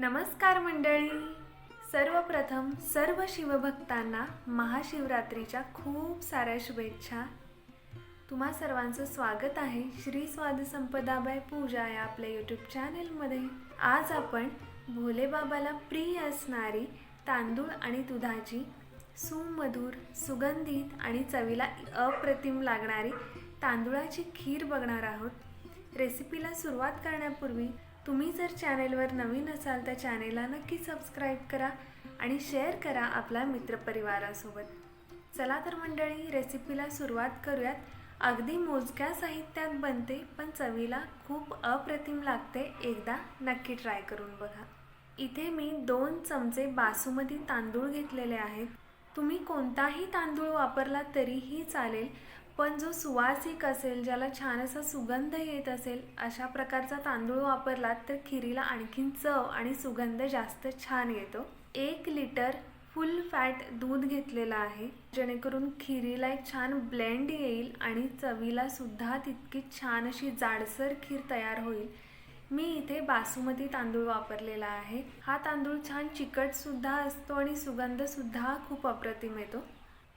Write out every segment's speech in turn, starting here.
नमस्कार मंडळी. सर्वप्रथम सर्व शिवभक्तांना महाशिवरात्रीच्या खूप साऱ्या शुभेच्छा. तुम्हा सर्वांचं स्वागत आहे श्री स्वाद संपदाबाई पूजा या आपल्या यूट्यूब चॅनेलमध्ये आज आपण भोलेबाबाला प्रिय असणारी तांदूळ आणि दुधाची सुमधूर सुगंधित आणि चवीला अप्रतिम लागणारी तांदुळाची खीर बघणार आहोत. रेसिपीला सुरुवात करण्यापूर्वी तुम्ही जर चॅनेलवर नवीन असाल तर चॅनेलला नक्की सबस्क्राईब करा आणि शेअर करा आपल्या मित्रपरिवारासोबत. चला तर मंडळी रेसिपीला सुरुवात करूयात. अगदी मोजक्या साहित्यात बनते पण चवीला खूप अप्रतिम लागते. एकदा नक्की ट्राय करून बघा. इथे मी दोन चमचे बासुमती तांदूळ घेतलेले आहेत. तुम्ही कोणताही तांदूळ वापरला तरीही चालेल पण जो सुवासिक असेल ज्याला छान असा सुगंध येत असेल अशा प्रकारचा तांदूळ वापरलात तर खिरीला आणखीन चव आणि सुगंध जास्त छान येतो. एक लिटर फुल फॅट दूध घेतलेलं आहे. जेणेकरून खिरीला एक छान ब्लेंड येईल आणि चवीला सुद्धा तितकी छान अशी जाडसर खीर तयार होईल. मी इथे बासुमती तांदूळ वापरलेला आहे. हा तांदूळ छान चिकट सुद्धा असतो आणि सुगंध सुद्धा खूप अप्रतिम येतो.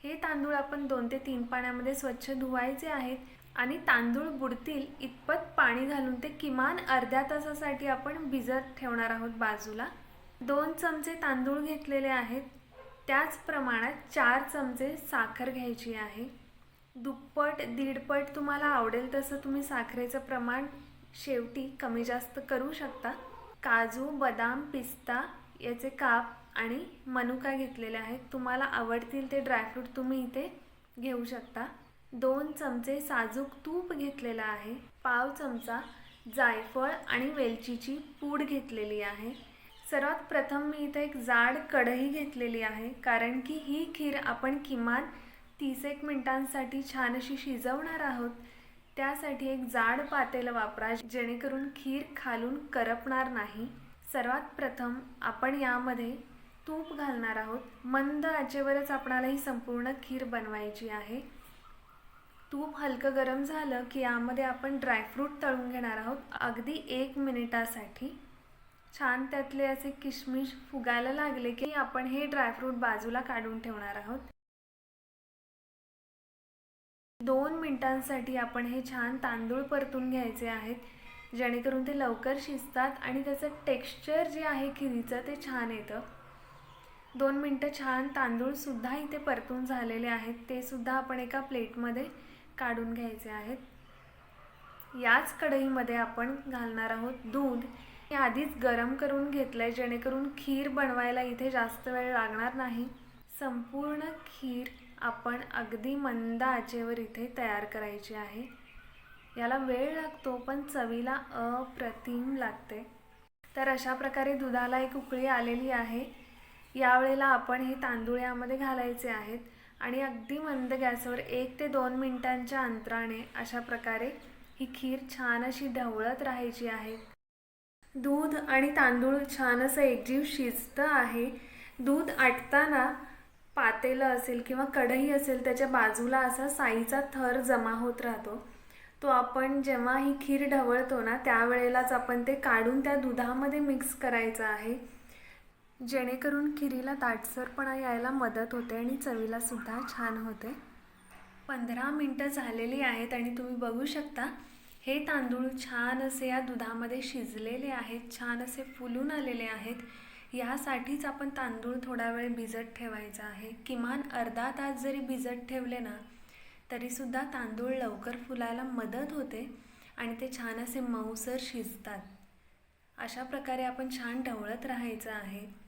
हे तांदूळ आपण दोन ते तीन पाण्यामध्ये स्वच्छ धुवायचे आहेत आणि तांदूळ बुडतील इतपत पाणी घालून ते किमान अर्ध्या तासासाठी आपण भिजत ठेवणार आहोत बाजूला. दोन चमचे तांदूळ घेतलेले आहेत. त्याच प्रमाणात चार चमचे साखर घ्यायची आहे. दुप्पट दीडपट तुम्हाला आवडेल तसं तुम्ही साखरेचं प्रमाण शेवटी कमी जास्त करू शकता. काजू बदाम पिस्ता याचे काप आणि मनुका घेतलेले आहेत? तुम्हाला आवडतील ते ड्रायफ्रूट तुम्ही इथे घेऊ शकता. दोन चमचे साजूक तूप घेतलेलं आहे. पाव चमचा जायफळ आणि वेलचीची पूड घेतलेली आहे. सर्वात प्रथम मी इथे एक जाड कढई घेतलेली आहे कारण की ही खीर आपण किमान तीस एक मिनटांसाठी छान अशी शिजवणार आहोत. त्यासाठी एक जाड पातेलं वापरा जेणेकरून खीर खालून करपणार नाही. सर्वात प्रथम आपण यामध्ये तूप घालणार आहोत. मंद आचेवरच आपणाला ही संपूर्ण खीर बनवायची आहे. तूप हलकं गरम झालं की यामध्ये आपण ड्रायफ्रूट तळून घेणार आहोत. अगदी एक मिनिटासाठी. छान त्यातले असे किशमिश फुगायला लागले की आपण हे ड्रायफ्रूट बाजूला काढून ठेवणार आहोत. दोन मिनिटांसाठी आपण हे छान तांदूळ परतून घ्यायचे आहेत. जेणेकरून ते लवकर शिजतात आणि त्याचं टेक्स्चर जे आहे खिरीचं ते छान येतं. दोन मिनटं छान तांदूळसुद्धा इथे परतून झालेले आहेत. ते सुद्धा आपण एका प्लेटमध्ये काढून घ्यायचे आहेत. याच कढईमध्ये आपण घालणार आहोत दूध. हे आधीच गरम करून घेतलं आहे जेणेकरून खीर बनवायला इथे जास्त वेळ लागणार नाही. संपूर्ण खीर आपण अगदी मंद आचेवर इथे तयार करायची आहे. याला वेळ लागतो पण चवीला अप्रतिम लागते. तर अशा प्रकारे दुधाला एक उकळी आलेली आहे. यावेळेला आपण हे तांदूळ यामध्ये घालायचे आहेत आणि अगदी मंद गॅसवर एक ते दोन मिनिटांच्या अंतराने अशा प्रकारे ही खीर छान अशी ढवळत राहायची आहे. दूध आणि तांदूळ छान असं एकजीव शिजतं आहे. दूध आटताना पातेलं असेल किंवा कढई असेल त्याच्या बाजूला असा साईचा थर जमा होत राहतो. तो आपण जेव्हा ही खीर ढवळतो ना त्यावेळेलाच आपण ते काढून त्या दुधामध्ये मिक्स करायचं आहे. जेणेकरून खिरीला दाटसरपणा यायला मदत होते आणि चवीला सुद्धा छान होते. पंधरा मिनटं झालेली आहेत आणि तुम्ही बघू शकता हे तांदूळ छान असे या दुधामध्ये शिजलेले आहेत छान असे फुलून आलेले आहेत. यासाठीच आपण तांदूळ थोडा वेळ भिजत ठेवायचा आहे. किमान अर्धा तास जरी भिजत ठेवले ना तरीसुद्धा तांदूळ लवकर फुलायला मदत होते आणि ते छान असे मऊसर शिजतात. अशा प्रकारे आपण छान ढवळत राहायचं आहे.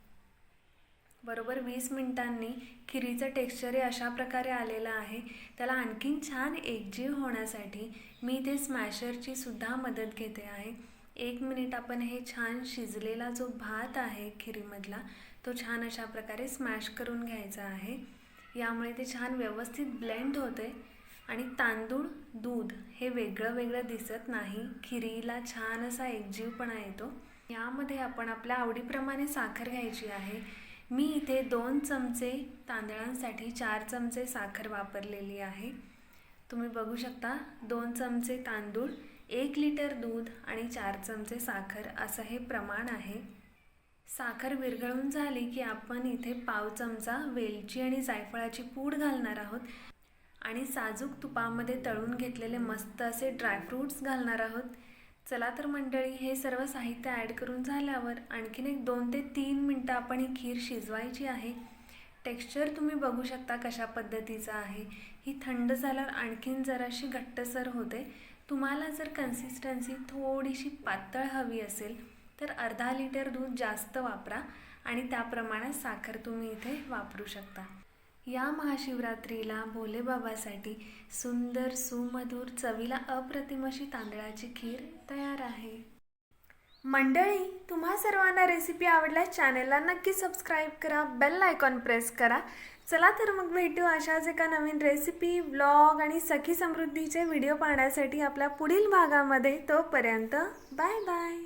बरोबर वीस मिनिटांनी खिरीचं टेक्स्चर हे अशा प्रकारे आलेलं आहे. त्याला आणखीन छान एकजीव होण्यासाठी मी इथे स्मॅशरची सुद्धा मदत घेते आहे. एक मिनिट आपण हे छान शिजलेला जो भात आहे खिरीमधला तो छान अशा प्रकारे स्मॅश करून घ्यायचा आहे. यामुळे ते छान व्यवस्थित ब्लेंड होते आणि तांदूळ दूध हे वेगळं वेगळं दिसत नाही. खिरीला छान असा एकजीवपणा येतो. यामध्ये आपण आपल्या आवडीप्रमाणे साखर घ्यायची आहे. मी इथे दोन चमचे तांदळांसाठी चार चमचे साखर वापरलेली आहे. तुम्ही बघू शकता दोन चमचे तांदूळ एक लिटर दूध आणि चार चमचे साखर असं हे प्रमाण आहे. साखर विरघळून झाली की आपण इथे पाव चमचा वेलची आणि जायफळाची पूड घालणार आहोत आणि साजूक तुपामध्ये तळून घेतलेले मस्त असे ड्रायफ्रूट्स घालणार आहोत. चला तर मंडळी हे सर्व साहित्य ॲड करून झाल्यावर आणखीन एक दोन ते तीन मिनटं आपण ही खीर शिजवायची आहे. टेक्स्चर तुम्ही बघू शकता कशा पद्धतीचं आहे. ही थंड झाल्यावर आणखीन जराशी घट्टसर होते. तुम्हाला जर कन्सिस्टन्सी थोडीशी पातळ हवी असेल तर अर्धा लिटर दूध जास्त वापरा आणि त्याप्रमाणे साखर तुम्ही इथे वापरू शकता. या महाशिवरात्रीला भोलेबाबासाठी सुंदर सुमधुर चवीला अप्रतिम अशी तांदळाची खीर तयार आहे. मंडळी तुम्हा सर्वांना रेसिपी आवडल्यास चॅनलला नक्की सबस्क्राईब करा बेल आयकॉन प्रेस करा. चला तर मग भेटू अशाच एका नवीन रेसिपी ब्लॉग आणि सखी समृद्धीचे व्हिडिओ पाहण्यासाठी आपल्या पुढील भागामध्ये. तोपर्यंत बाय बाय